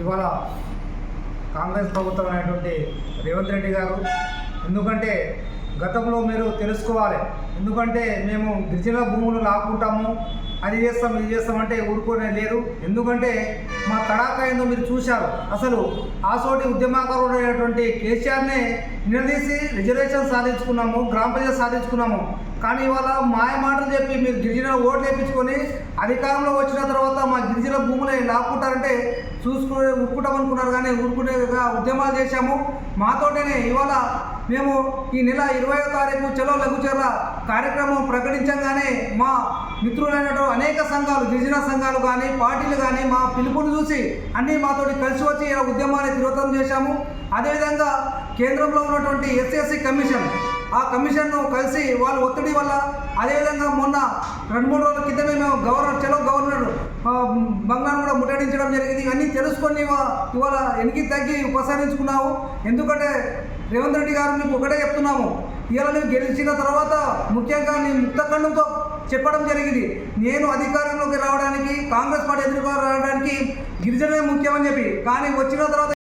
ఇవాళ కాంగ్రెస్ ప్రభుత్వం అనేటువంటి రేవంత్ రెడ్డి గారు ఎందుకంటే గతంలో మీరు తెలుసుకోవాలి ఎందుకంటే మేము గిరిజన భూములు లాక్కుంటాము అది చేస్తాం ఇది చేస్తామంటే ఊరుకునే లేరు ఎందుకంటే మా తడాక ఏందో మీరు చూశారు. అసలు ఆసోటి ఉద్యమకారుడు అయినటువంటి కేసీఆర్నే నిలదీసి రిజర్వేషన్ సాధించుకున్నాము గ్రామ పంచాయతీ సాధించుకున్నాము. కానీ ఇవాళ మాయ మాటలు చెప్పి మీరు గిరిజన ఓట్లు వేయించుకొని అధికారంలో వచ్చిన తర్వాత మా గిరిజన భూములే లాక్కుంటారంటే చూసుకునే ఊరుకుంటాం అనుకున్నారు కానీ ఊరుకునేగా ఉద్యమాలు చేశాము. మాతోటనే ఇవాళ మేము ఈ నెల ఇరవయో తారీఖు చలో లఘుచర్ల కార్యక్రమం ప్రకటించగానే మా మిత్రులైనటువంటి అనేక సంఘాలు గిరిజన సంఘాలు కానీ పార్టీలు కానీ మా పిలుపుని చూసి అన్నీ మాతోటి కలిసి వచ్చి ఇలా ఉద్యమాన్ని తీవ్రతం చేశాము. అదేవిధంగా కేంద్రంలో ఉన్నటువంటి ఎస్ఎస్సి కమిషన్ ఆ కమిషన్ను కలిసి వాళ్ళ ఒత్తిడి వల్ల అదేవిధంగా మొన్న రెండు మూడు రోజుల క్రితమే మేము గవర్నర్ చలో గవర్నర్ బంగారం కూడా ముట్టడించడం జరిగింది. ఇవన్నీ తెలుసుకొని ఇవాళ ఎనికి తగ్గి ఉపసంహరించుకున్నాము. ఎందుకంటే రేవంత్ రెడ్డి గారు మీకు ఒకటే చెప్తున్నాము. ఇవాళ నువ్వు గెలిచిన తర్వాత ముఖ్యంగా నీ ముక్తఖండంతో చెప్పడం జరిగింది. నేను అధికారంలోకి రావడానికి కాంగ్రెస్ పార్టీ ఎదుర్కొని రావడానికి గిరిజనమే ముఖ్యమని చెప్పి. కానీ వచ్చిన తర్వాత